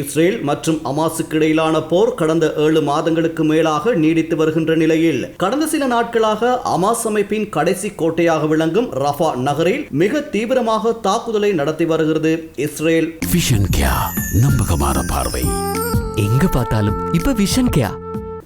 Israel மற்றும் அமாசுக்கு இடையிலான போர் கடந்த ஏழு மாதங்களுக்கு மேலாக நீடித்து வருகின்ற நிலையில் கடந்த சில நாட்களாக அமாஸ் அமைப்பின் கடைசி கோட்டையாக விளங்கும் ரஃபா நகரில் மிக தீவிரமாக தாக்குதலை நடத்தி வருகிறது. இஸ்ரேல் விஷன் கியா நம்பகமான பார்வை. எங்க பார்த்தாலும் இப்ப விஷன் கேயா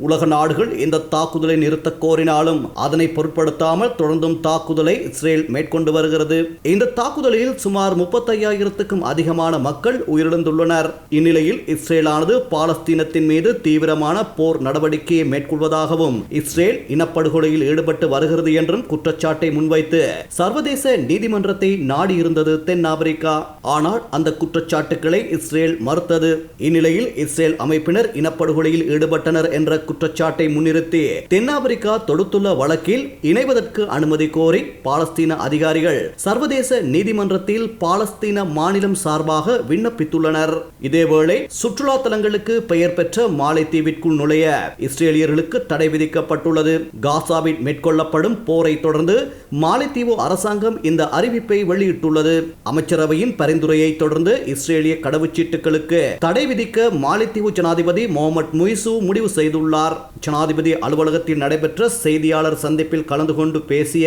உலக நாடுகள் இந்த தாக்குதலை நிறுத்த கோரினாலும் அதனை பொருட்படுத்தாமல் தொடர்ந்தும் தாக்குதலை இஸ்ரேல் மேற்கொண்டு வருகிறது. இந்த தாக்குதலில் சுமார் முப்பத்தையாயிரத்துக்கும் அதிகமான மக்கள் உயிரிழந்துள்ளனர். இந்நிலையில் இஸ்ரேலானது பாலஸ்தீனத்தின் மீது தீவிரமான போர் நடவடிக்கையை மேற்கொள்வதாகவும் இஸ்ரேல் இனப்படுகொலையில் ஈடுபட்டு வருகிறது என்றும் குற்றச்சாட்டை முன்வைத்து சர்வதேச நீதிமன்றத்தை நாடியிருந்தது தென்னாப்பிரிக்கா ஆனால் அந்த குற்றச்சாட்டுகளை இஸ்ரேல் மறுத்தது. இந்நிலையில் இஸ்ரேல் அமைப்பினர் இனப்படுகொலையில் ஈடுபட்டனர் என்ற குற்றச்சாட்டை முன்னிறுத்தி தென்னாப்பிரிக்கா தொடுத்துள்ள வழக்கில் இணைவதற்கு அனுமதி கோரி பாலஸ்தீன அதிகாரிகள் சர்வதேச நீதிமன்றத்தில் பாலஸ்தீன மாநிலம் சார்பாக விண்ணப்பித்துள்ளனர். இதேவேளை சுற்றுலா தலங்களுக்கு பெயர் பெற்ற மாலைத்தீவிற்குள் நுழைய இஸ்ரேலியர்களுக்கு தடை விதிக்கப்பட்டுள்ளது. காசாவில் மேற்கொள்ளப்படும் போரை தொடர்ந்து மாலைத்தீவு அரசாங்கம் இந்த அறிவிப்பை வெளியிட்டுள்ளது. அமைச்சரவையின் பரிந்துரையை தொடர்ந்து இஸ்ரேலிய கடவுச்சீட்டுகளுக்கு தடை விதிக்க மாலைத்தீவு ஜனாதிபதி முகமது முய்சு முடிவு செய்துள்ளார். ஜனாதிபதி அலுவலகத்தில் நடைபெற்ற செய்தியாளர் சந்திப்பில் கலந்து கொண்டு பேசிய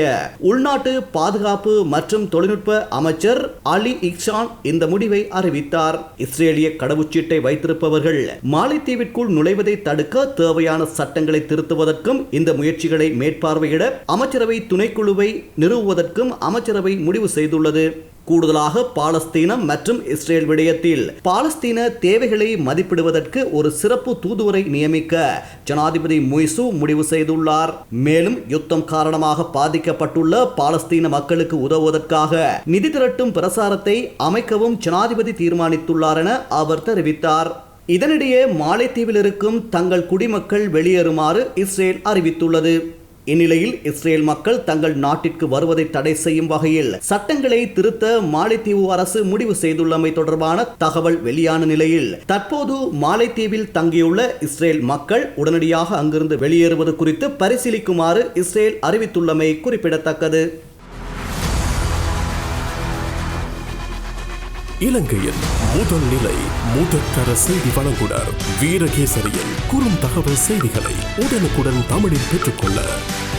உள்நாட்டு பாதுகாப்பு மற்றும் தொழில்நுட்ப அமைச்சர் அலி இக்ஷான் இந்த முடிவை அறிவித்தார். இஸ்ரேலிய கடவுச்சீட்டை வைத்திருப்பவர்கள் மாலைத்தீவிற்குள் நுழைவதை தடுக்க தேவையான சட்டங்களை திருத்துவதற்கும் இந்த முயற்சிகளை மேற்பார்வையிட அமைச்சரவை துணைக்குழுவை நிறுவுவதற்கும் அமைச்சரவை முடிவு செய்துள்ளது. கூடுதலாக பாலஸ்தீனம் மற்றும் இஸ்ரேல் விடயத்தில். பாலஸ்தீன தேவைகளை மதிப்பிடுவதற்கு ஒரு சிறப்பு தூதுவரை நியமிக்க ஜனாதிபதி முய்சு முடிவு செய்துள்ளார். மேலும் யுத்தம் காரணமாக பாதிக்கப்பட்டுள்ள பாலஸ்தீன மக்களுக்கு உதவுவதற்காக நிதி திரட்டும் பிரசாரத்தை அமைக்கவும் ஜனாதிபதி தீர்மானித்துள்ளார் என அவர் தெரிவித்தார். இதனிடையே மாலைத்தீவில் இருக்கும் தங்கள் குடிமக்கள் வெளியேறுமாறு இஸ்ரேல் அறிவித்துள்ளது. இந்நிலையில் இஸ்ரேல் மக்கள் தங்கள் நாட்டிற்கு வருவதை தடை செய்யும் வகையில் சட்டங்களை திருத்த மாலைத்தீவு அரசு முடிவு செய்துள்ளமை தொடர்பான தகவல் வெளியான நிலையில் தற்போது மாலைத்தீவில் தங்கியுள்ள இஸ்ரேல் மக்கள் உடனடியாக அங்கிருந்து வெளியேறுவது குறித்து பரிசீலிக்குமாறு இஸ்ரேல் அறிவித்துள்ளமை குறிப்பிடத்தக்கது. இலங்கையில் முதல் நிலை முதற்கர செய்தி வழங்குனர் வீரகேசரியின் குறும் தகவல் செய்திகளை உடனுக்குடன் தமிழில் பெற்றுக்கொள்ள